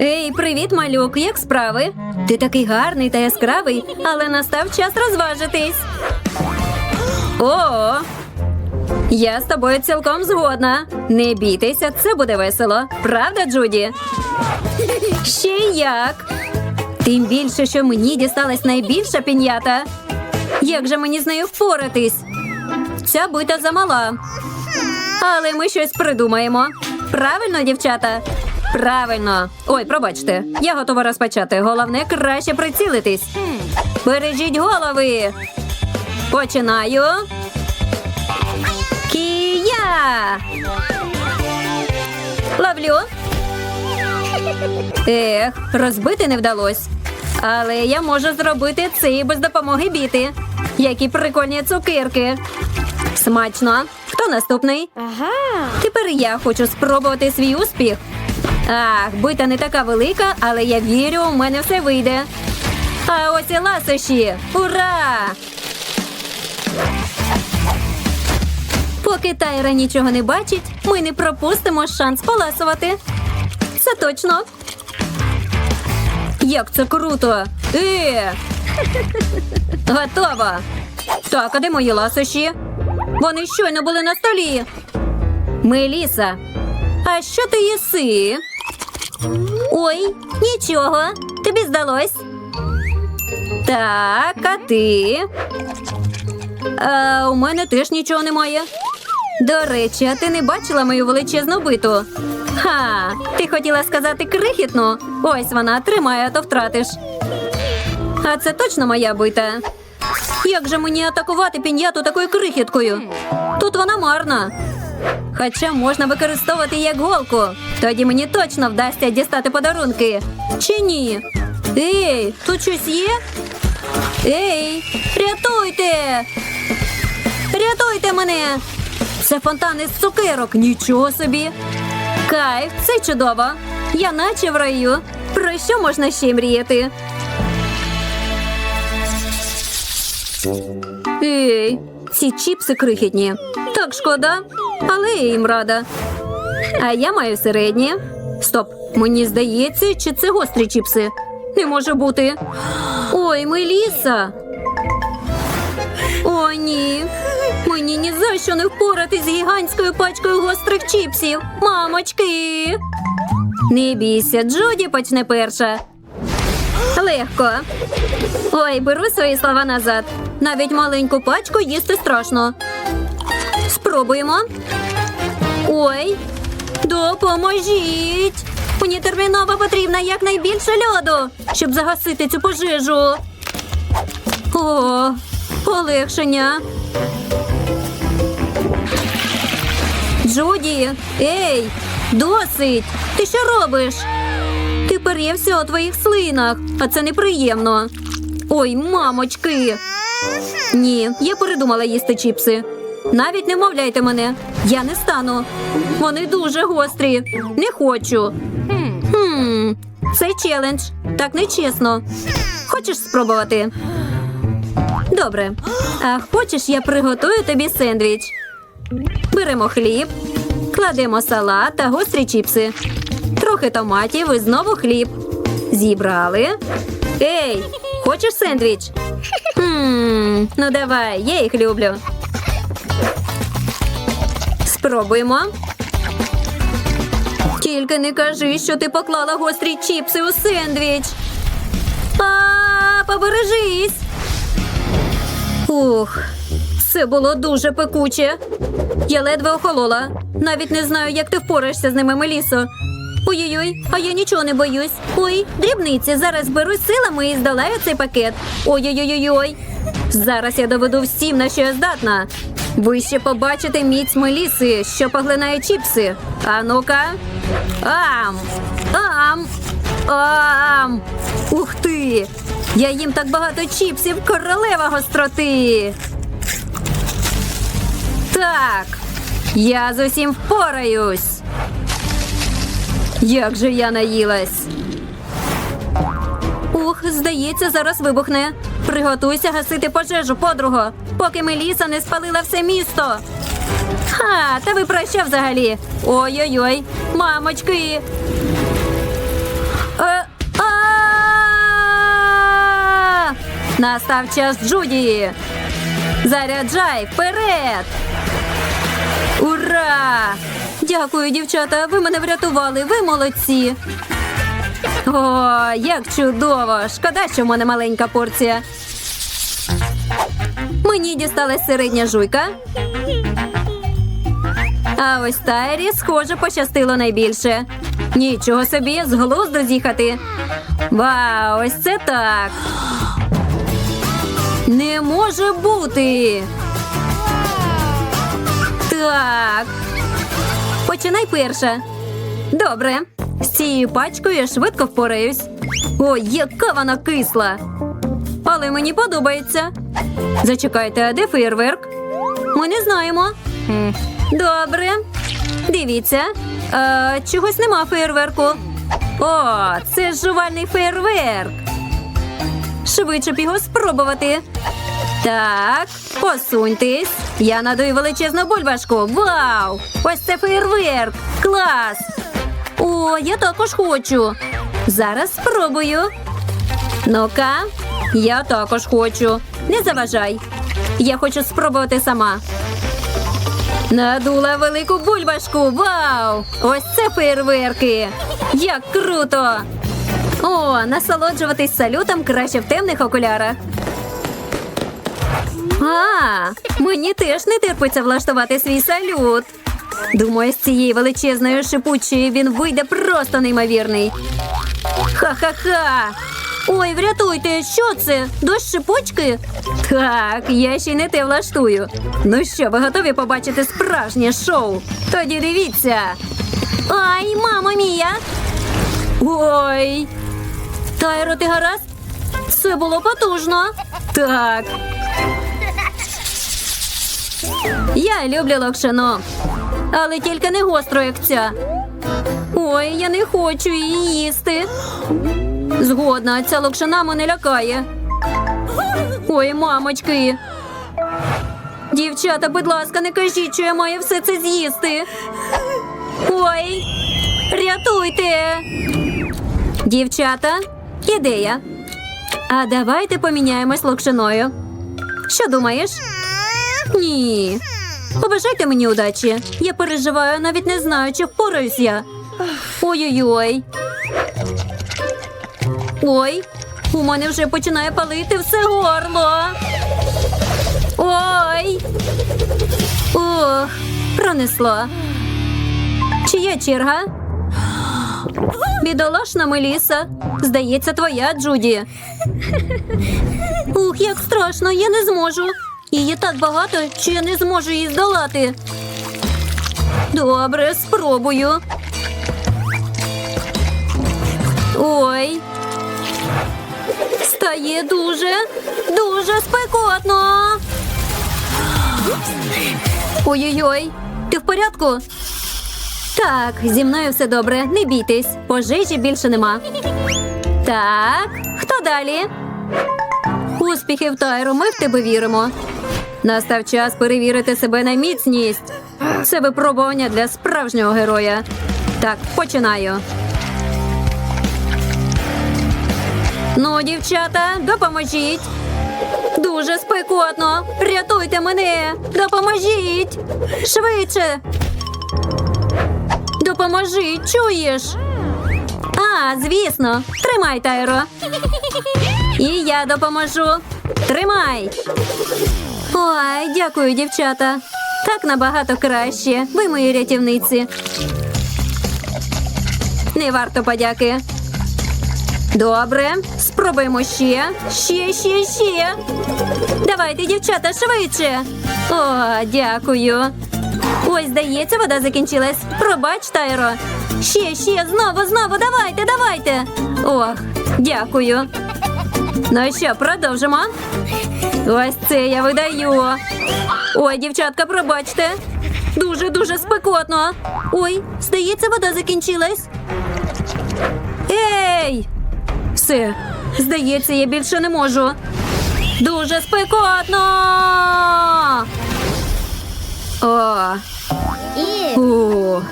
Ей, привіт, малюк, як справи? Ти такий гарний та яскравий, але настав час розважитись. О, я з тобою цілком згодна. Не бійтеся, це буде весело. Правда, Джуді? Ще як. Тим більше, що мені дісталась найбільша пінята. Як же мені з нею впоратись? Ця бита замала. Але ми щось придумаємо. Правильно, дівчата? Правильно. Ой, пробачте, я готова розпочати. Головне краще прицілитись. Бережіть голови. Починаю. Кія! Ловлю. Ех, розбити не вдалось. Але я можу зробити це і без допомоги біти. Які прикольні цукерки. Смачно. Хто наступний? Ага. Тепер я хочу спробувати свій успіх. Ах, бита не така велика, але я вірю, у мене все вийде. А ось і ласощі! Ура! Поки Тайра нічого не бачить, ми не пропустимо шанс поласувати. Це точно. Як це круто! Е! Готово! Так, а де мої ласощі? Вони щойно були на столі. Меліса, а що ти їси? Ой, нічого, тобі здалось. Так, а ти? А, у мене теж нічого немає. До речі, а ти не бачила мою величезну биту? Ха, ти хотіла сказати крихітну? Ось вона, тримай, а то втратиш. А це точно моя бита. Як же мені атакувати пін'яту такою крихіткою? Тут вона марна. Хоча можна використовувати як голку. Тоді мені точно вдасться дістати подарунки. Чи ні? Ей, тут щось є? Ей, рятуйте! Рятуйте мене! Це фонтан із цукерок. Нічого собі. Кайф, це чудово. Я наче в раю. Про що можна ще мріяти? Ей, ці чіпси крихітні. Так шкода, але я їм рада. А я маю середні. Стоп, мені здається, чи це гострі чіпси? Не може бути. Ой, Меліса. О, ні. Мені ні за що не впоратись з гігантською пачкою гострих чіпсів. Мамочки. Не бійся, Джуді почне перша. Легко. Ой, беру свої слова назад. Навіть маленьку пачку їсти страшно. Спробуємо. Ой, допоможіть. Мені терміново потрібна якнайбільше льоду, щоб загасити цю пожежу. О, полегшення. Джуді, ей, досить. Ти що робиш? Тепер я все у твоїх слинах, а це неприємно. Ой, мамочки. Ні, я передумала їсти чіпси. Навіть не вмовляйте мене. Я не стану. Вони дуже гострі. Не хочу. Хм, це челендж. Так нечесно. Хочеш спробувати? Добре. А хочеш, я приготую тобі сендвіч. Беремо хліб, кладемо салат та гострі чіпси. Трохи томатів і знову хліб. Зібрали. Ей, хочеш сендвіч? Хм, ну давай, я їх люблю. Спробуємо. Тільки не кажи, що ти поклала гострі чіпси у сендвіч. А, побережись. Ух, це було дуже пекуче. Я ледве охолола. Навіть не знаю, як ти впораєшся з ними, Мелісо. Ой-ой-ой, а я нічого не боюсь. Ой, дрібниці, зараз берусь силами і здолаю цей пакет. Ой-ой-ой-ой. Зараз я доведу всім, на що я здатна. Ви ще побачите міць Меліси, що поглинає чіпси. А ну-ка. Ам! Ам! Ам! Ух ти! Я їм так багато чіпсів, королева гостроти. Так, я з усім впораюсь. Як же я наїлась. Ух, здається, зараз вибухне. Приготуйся гасити пожежу, подруго, поки Меліса не спалила все місто. Ха, та ви про що взагалі? Ой-ой-ой, мамочки. Е, Настав час Джуді. Заряджай вперед. Ура! Дякую, дівчата. Ви мене врятували. Ви молодці. О, як чудово! Шкода, що в мене маленька порція. Мені дісталась середня жуйка. А ось Тайрі, схоже, пощастило найбільше. Нічого собі, з глузду з'їхати. Вау, ось це так. Не може бути. Так. Починай перша. Добре. З цією пачкою я швидко впораюсь. Ой, яка вона кисла. Але мені подобається. Зачекайте, а де фейерверк? Ми не знаємо. Добре. Дивіться. Е, чогось нема фейерверку. О, це жувальний фейерверк. Швидше б його спробувати. Так, посуньтесь. Я надаю величезну бульбашку. Вау! Ось це фейерверк! Клас! О, я також хочу. Зараз спробую. Ну-ка, я також хочу. Не заважай. Я хочу спробувати сама. Надула велику бульбашку. Вау! Ось це фейерверки! Як круто! О, насолоджуватись салютом краще в темних окулярах. А, мені теж не терпиться влаштувати свій салют. Думаю, з цієї величезної шипучої він вийде просто неймовірний. Ха-ха-ха! Ой, врятуйте, що це? Дощ шипучки? Так, я ще й не те влаштую. Ну що, ви готові побачити справжнє шоу? Тоді дивіться. Ай, мамо мія! Ой. Тайро, ти гаразд? Це було потужно. Так. Я люблю локшину. Але тільки не гостро, як ця. Ой, я не хочу її їсти. Згодна, ця локшина мене лякає. Ой, мамочки. Дівчата, будь ласка, не кажіть, що я маю все це з'їсти. Ой, рятуйте. Дівчата, ідея. А давайте поміняємось локшиною. Що думаєш? Ні. Побажайте мені удачі. Я переживаю, навіть не знаю, чи впораюсь я. Ой-ой-ой. Ой, у мене вже починає палити все горло. Ой. Ох, пронесло. Чия черга? Бідолашна Меліса. Здається, твоя, Джуді. Ух, як страшно, я не зможу. Її так багато, що я не зможу її здолати. Добре, спробую. Ой. Стає дуже, дуже спекотно. Ой-ой-ой, ти в порядку? Так, зі мною все добре, не бійтесь. Пожежі більше нема. Так, хто далі? Успіхів, Тайро, ми в тебе віримо. Настав час перевірити себе на міцність. Це випробування для справжнього героя. Так, починаю. Ну, дівчата, допоможіть. Дуже спекотно. Рятуйте мене. Допоможіть. Швидше. Допоможи, чуєш? А, звісно. Тримай, Тайро. І я допоможу. Тримай. Ой, дякую, дівчата. Так набагато краще. Ви мої рятівниці. Не варто подяки. Добре, спробуємо ще. Ще, ще, ще. Давайте, дівчата, швидше. О, дякую. Ой, здається, вода закінчилась. Пробач, Тайро. Ще, ще, знову, знову, давайте, давайте. Ох, дякую. Ну що, продовжимо. Ось це я видаю. Ой, дівчатка, пробачте. Дуже дуже спекотно. Ой, здається, вода закінчилась. Ей! Все, здається, я більше не можу. Дуже спекотно. О. О,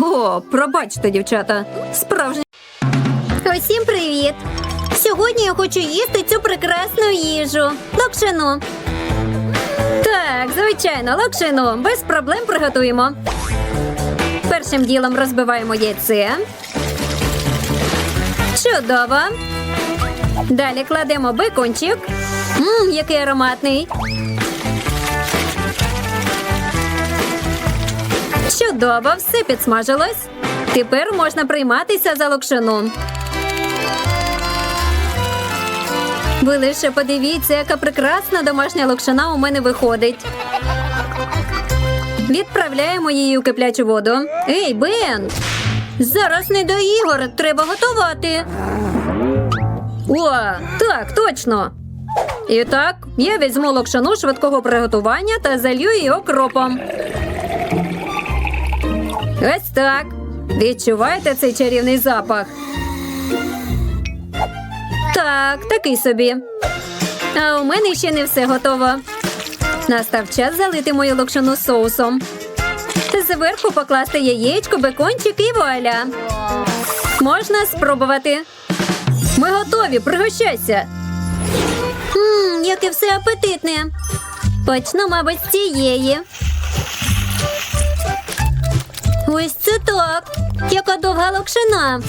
О, пробачте, дівчата. Справжня. Усім привіт! Сьогодні я хочу їсти цю прекрасну їжу. Локшину. Так, звичайно, локшину. Без проблем приготуємо. Першим ділом розбиваємо яйце. Чудово. Далі кладемо бекончик. Мм, який ароматний. Чудово, все підсмажилось. Тепер можна прийматися за локшину. Ви лише подивіться, яка прекрасна домашня локшина у мене виходить. Відправляємо її у киплячу воду. Ей, Бен! Зараз не до ігор, треба готувати. О, так, точно. І так, я візьму локшину швидкого приготування та залью її окропом. Ось так. Відчуваєте цей чарівний запах? Так, такий собі. А у мене ще не все готово. Настав час залити мою локшину соусом. Зверху покласти яєчко, бекончик і вуаля. Можна спробувати. Ми готові, пригощайся. Ммм, яке все апетитне. Почну, мабуть, з цієї. Ось це так. Яка довга локшина.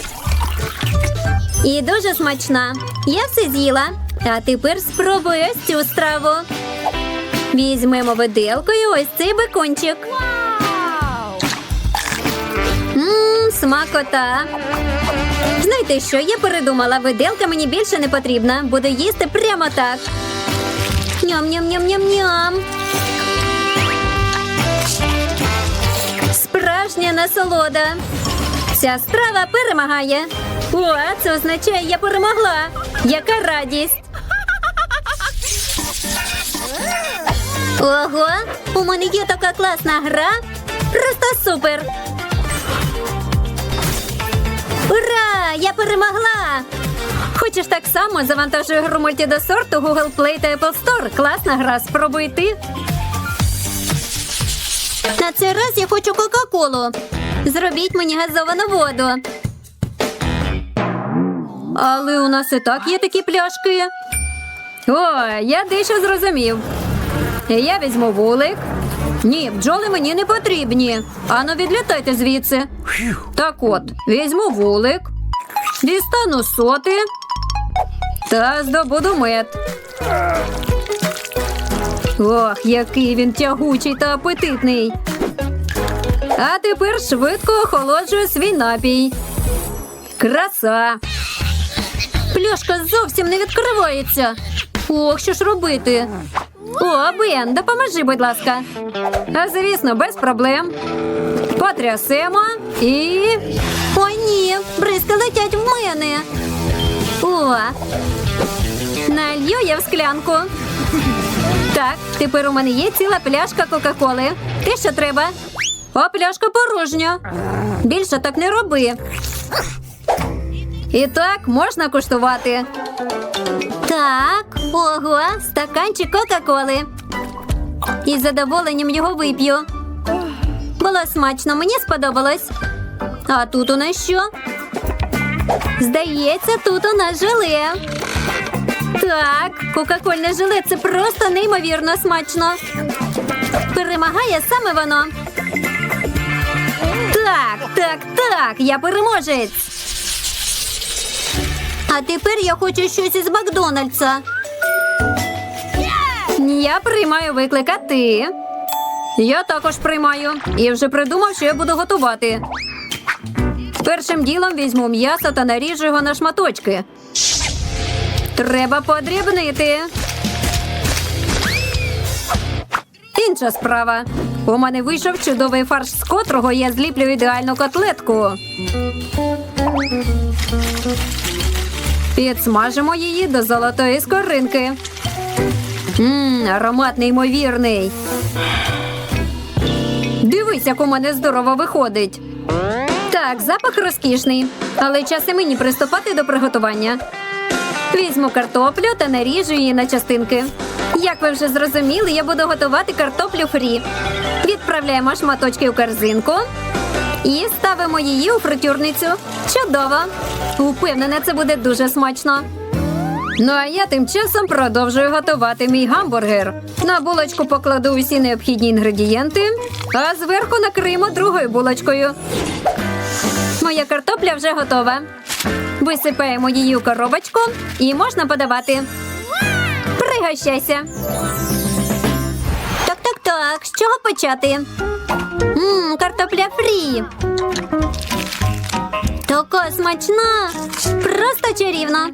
І дуже смачна. Я все з'їла. А тепер спробую ось цю страву. Візьмемо виделкою ось цей бекончик. Ммм, смакота. Знаєте що, я передумала, виделка мені більше не потрібна. Буду їсти прямо так. Ням-ням-ням-ням-ням. Справжня насолода. Ця страва перемагає. О, це означає, я перемогла. Яка радість. Ого, у мене є така класна гра. Просто супер. Ура! Я перемогла! Хочеш так само завантажуй гру мультидосорту Google Play та Apple Store. Класна гра, спробуй ти. На цей раз я хочу Кока-Колу. Зробіть мені газовану воду. Але у нас і так є такі пляшки. О, я дещо зрозумів. Я візьму вулик. Ні, бджоли мені не потрібні. Ану, відлітайте звідси. Так от, візьму вулик, дістану соти та здобуду мед. Ох, який він тягучий та апетитний. А тепер швидко охолоджую свій напій. Краса. Пляшка зовсім не відкривається. Ох, що ж робити? О, Бен, допоможи, будь ласка. А звісно, без проблем. Потрясемо і. О, ні, бризки летять в мене. О, налью я в склянку. Так, тепер у мене є ціла пляшка Кока-Коли. Те, що треба. А пляшка порожня. Більше так не роби. І так можна куштувати. Так, ого, стаканчик Кока-Коли. Із задоволенням його вип'ю. Було смачно, мені сподобалось. А тут у нас що? Здається, тут у нас желе. Так, кока-кольне желе це просто неймовірно смачно. Перемагає саме воно. Так, так, так, я переможець. А тепер я хочу щось із Макдональдса. Я приймаю виклик, а ти. Я також приймаю. І вже придумав, що я буду готувати. Першим ділом візьму м'ясо та наріжу його на шматочки. Треба подрібнити. Інша справа. У мене вийшов чудовий фарш, з котрого я зліплю ідеальну котлетку. Підсмажимо її до золотої скоринки. Ммм, аромат неймовірний. Дивись, як у мене здорово виходить. Так, запах розкішний, але час і мені приступати до приготування. Візьму картоплю та наріжу її на частинки. Як ви вже зрозуміли, я буду готувати картоплю фрі. Відправляємо шматочки у корзинку і ставимо її у фритюрницю. Чудово! Упевнена, це буде дуже смачно. Ну а я тим часом продовжую готувати мій гамбургер. На булочку покладу усі необхідні інгредієнти, а зверху накриємо другою булочкою. Моя картопля вже готова. Висипаємо її у коробочку і можна подавати. Пригощайся. Так, так, так. З чого почати? Мм, картопля фрі. Така смачна. Просто чарівно.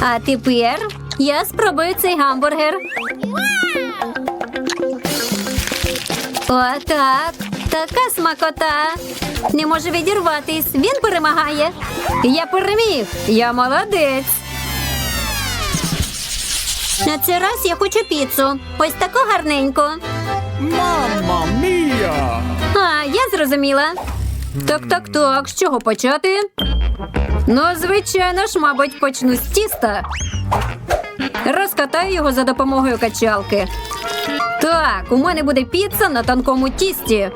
А тепер я спробую цей гамбургер. Отак. Така смакота. Не може відірватись. Він перемагає. Я переміг. Я молодець. На цей раз я хочу піцу. Ось таку гарненьку. Mamma mia! А, я зрозуміла. Так, так, так. З чого почати? Ну, звичайно ж, мабуть, почну з тіста. Розкатаю його за допомогою качалки. Так, у мене буде піца на тонкому тісті.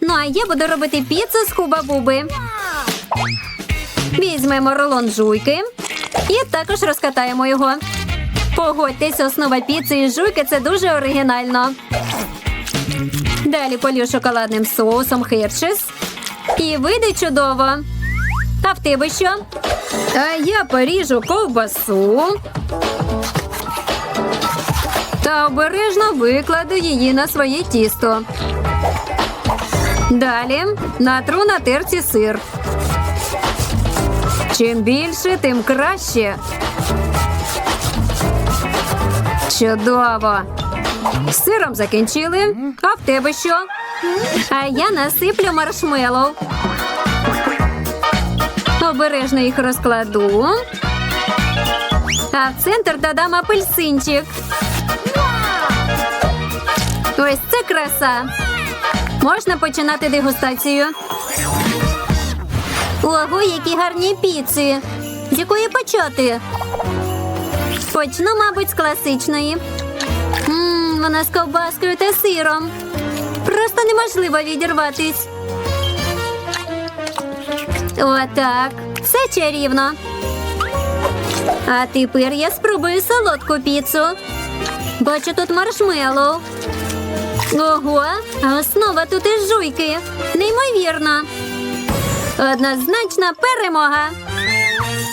Ну, а я буду робити піцу з хуба-буби. Візьмемо рулон жуйки і також розкатаємо його. Погодьтесь, основа піци і жуйки це дуже оригінально. Далі полью шоколадним соусом Хершес. І вийде чудово. А в тебе що? А я поріжу ковбасу. Та обережно викладу її на своє тісто. Далі натру на терці сир. Чим більше, тим краще. Чудово. З сиром закінчили. А в тебе що? А я насиплю маршмеллоу. Обережно їх розкладу. А в центр додам апельсинчик. Ось це краса. Можна починати дегустацію. Ого, які гарні піци. З якої почати? Почну, мабуть, з класичної. Ммм, вона з ковбаскою та сиром. Просто неможливо відірватись. Отак. Все чарівно. А тепер я спробую солодку піцу. Бачу тут маршмеллоу. Ого, а основа тут із жуйки. Неймовірно. Однозначна перемога.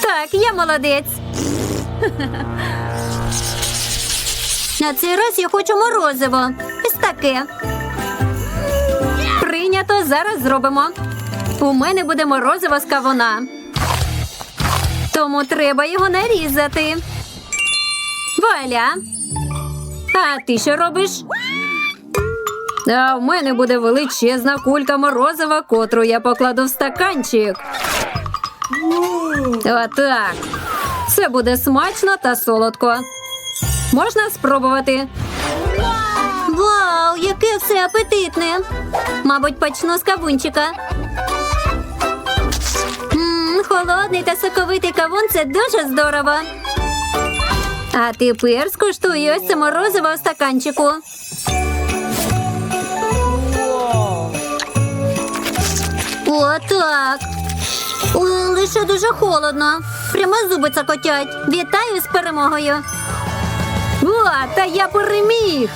Так, я молодець. На цей раз я хочу морозиво. Ось таке. Прийнято, зараз зробимо. У мене буде морозиво з кавуна. Тому треба його нарізати. Валя. А ти що робиш? А в мене буде величезна кулька морозива, котру я покладу в стаканчик. Отак. Це буде смачно та солодко. Можна спробувати. Вау, яке все апетитне. Мабуть, почну з кавунчика. Мм, холодний та соковитий кавун це дуже здорово. А тепер скуштую ось це морозиво у стаканчику. Отак. Лише дуже холодно. Прямо зуби цокотять. Вітаю з перемогою. О, та я переміг.